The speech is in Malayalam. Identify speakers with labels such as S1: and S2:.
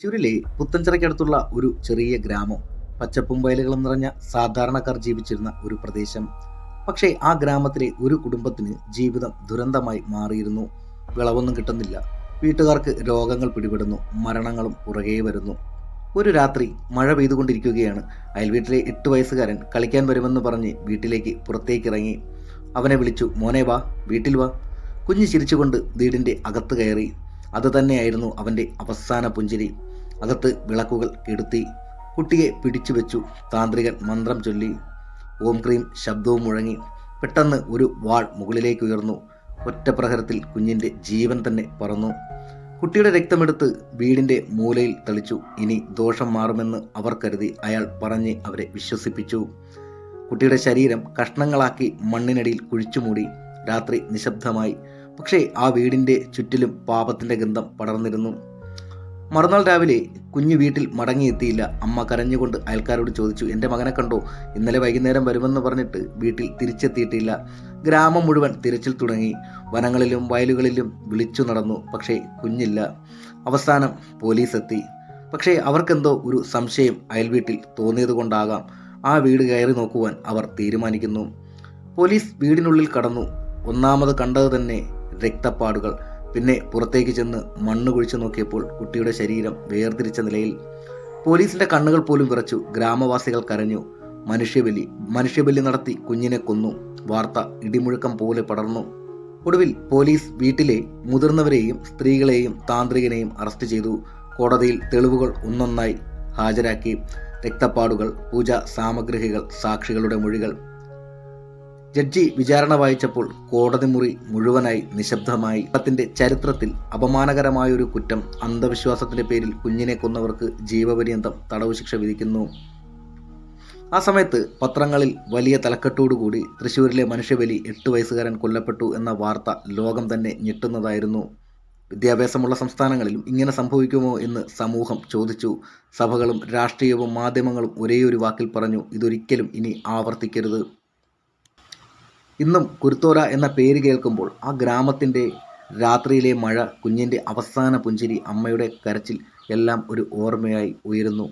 S1: തൃശ്ശൂരിലെ പുത്തഞ്ചിറയ്ക്കടുത്തുള്ള ഒരു ചെറിയ ഗ്രാമം. പച്ചപ്പും വയലുകളും നിറഞ്ഞ സാധാരണക്കാർ ജീവിച്ചിരുന്ന ഒരു പ്രദേശം. പക്ഷേ ആ ഗ്രാമത്തിലെ ഒരു കുടുംബത്തിന് ജീവിതം ദുരന്തമായി മാറിയിരുന്നു. വിളവൊന്നും കിട്ടുന്നില്ല. വീട്ടുകാർക്ക് രോഗങ്ങൾ പിടിപെടുന്നു. മരണങ്ങളും പുറകെ വരുന്നു. ഒരു രാത്രി മഴ പെയ്തുകൊണ്ടിരിക്കുകയാണ്. അയൽവീട്ടിലെ എട്ട് വയസ്സുകാരൻ കളിക്കാൻ വരുമെന്ന് പറഞ്ഞ് വീട്ടിലേക്ക് പുറത്തേക്കിറങ്ങി. അവനെ വിളിച്ചു മോനെ വാ വീട്ടിൽ വാ. കുഞ്ഞ് ചിരിച്ചുകൊണ്ട് വീടിന്റെ അകത്ത് കയറി. അത് തന്നെയായിരുന്നു അവന്റെ അവസാന പുഞ്ചിരി. അകത്ത് വിളക്കുകൾ കെടുത്തി കുട്ടിയെ പിടിച്ചു വെച്ചു. താന്ത്രികൻ മന്ത്രം ചൊല്ലി. ഓം ക്രീം ശബ്ദവും മുഴങ്ങി. പെട്ടെന്ന് ഒരു വാൾ മുകളിലേക്ക് ഉയർന്നു. ഒറ്റ പ്രഹരത്തിൽ കുഞ്ഞിന്റെ ജീവൻ തന്നെ പറന്നു. കുട്ടിയുടെ രക്തമെടുത്ത് വീടിന്റെ മൂലയിൽ തളിച്ചു. ഇനി ദോഷം മാറുമെന്ന് അവർ കരുതി അയാൾ പറഞ്ഞ് അവരെ വിശ്വസിപ്പിച്ചു. കുട്ടിയുടെ ശരീരം കഷ്ണങ്ങളാക്കി മണ്ണിനടിയിൽ കുഴിച്ചുമൂടി രാത്രി നിശബ്ദമായി. പക്ഷേ ആ വീടിന്റെ ചുറ്റിലും പാപത്തിന്റെ ഗന്ധം പടർന്നിരുന്നു. മറുനാൾ രാവിലെ കുഞ്ഞു വീട്ടിൽ മടങ്ങിയെത്തിയില്ല. അമ്മ കരഞ്ഞുകൊണ്ട് അയൽക്കാരോട് ചോദിച്ചു എന്റെ മകനെ കണ്ടോ? ഇന്നലെ വൈകുന്നേരം വരുമെന്ന് പറഞ്ഞിട്ട് വീട്ടിൽ തിരിച്ചെത്തിയിട്ടില്ല. ഗ്രാമം മുഴുവൻ തിരച്ചിൽ തുടങ്ങി. വനങ്ങളിലും വയലുകളിലും വിളിച്ചു നടന്നു പക്ഷേ കുഞ്ഞില്ല. അവസാനം പോലീസ് എത്തി. പക്ഷേ അവർക്കെന്തോ ഒരു സംശയം അയൽവീട്ടിൽ തോന്നിയതുകൊണ്ടാകാം ആ വീട് കയറി നോക്കുവാൻ അവർ തീരുമാനിക്കുന്നു. പോലീസ് വീടിനുള്ളിൽ കടന്നു. ഒന്നാമത് കണ്ടത് തന്നെ രക്തപ്പാടുകൾ. പിന്നെ പുറത്തേക്ക് ചെന്ന് മണ്ണ് കുഴിച്ചു നോക്കിയപ്പോൾ കുട്ടിയുടെ ശരീരം വേർതിരിച്ച നിലയിൽ പോലീസിന്റെ കണ്ണുകൾ പോലും വിറച്ചു. ഗ്രാമവാസികൾ കരഞ്ഞു. മനുഷ്യബലി മനുഷ്യബലി നടത്തി കുഞ്ഞിനെ കൊന്നു. വാർത്ത ഇടിമുഴക്കം പോലെ പടർന്നു. ഒടുവിൽ പോലീസ് വീട്ടിലെ മുതിർന്നവരെയും സ്ത്രീകളെയും താന്ത്രികനെയും അറസ്റ്റ് ചെയ്തു. കോടതിയിൽ തെളിവുകൾ ഒന്നൊന്നായി ഹാജരാക്കി. രക്തപ്പാടുകൾ പൂജാ സാമഗ്രികൾ സാക്ഷികളുടെ മൊഴികൾ. ജഡ്ജി വിചാരണ വായിച്ചപ്പോൾ കോടതി മുറി മുഴുവനായി നിശബ്ദമായി. ത്തിന്റെ ചരിത്രത്തിൽ അപമാനകരമായൊരു കുറ്റം അന്ധവിശ്വാസത്തിന്റെ പേരിൽ കുഞ്ഞിനെ കൊന്നവർക്ക് ജീവപര്യന്തം തടവ് ശിക്ഷ വിധിക്കുന്നു. ആ സമയത്ത് പത്രങ്ങളിൽ വലിയ തലക്കെട്ടോടുകൂടി തൃശ്ശൂരിലെ മനുഷ്യബലി എട്ട് വയസ്സുകാരൻ കൊല്ലപ്പെട്ടു എന്ന വാർത്ത ലോകം തന്നെ ഞെട്ടുന്നതായിരുന്നു. വിദ്യാഭ്യാസമുള്ള സംസ്ഥാനങ്ങളിലും ഇങ്ങനെ സംഭവിക്കുമോ എന്ന് സമൂഹം ചോദിച്ചു. സഭകളും രാഷ്ട്രീയവും മാധ്യമങ്ങളും ഒരേയൊരു ഒരു വാക്കിൽ പറഞ്ഞു ഇതൊരിക്കലും ഇനി ആവർത്തിക്കരുത്. ഇന്നും കുരുത്തോര എന്ന പേര് കേൾക്കുമ്പോൾ ആ ഗ്രാമത്തിന്റെ രാത്രിയിലെ മഴ കുഞ്ഞിന്റെ അവസാന പുഞ്ചിരി അമ്മയുടെ കരച്ചിൽ എല്ലാം ഒരു ഓർമ്മയായി ഉയരുന്നു.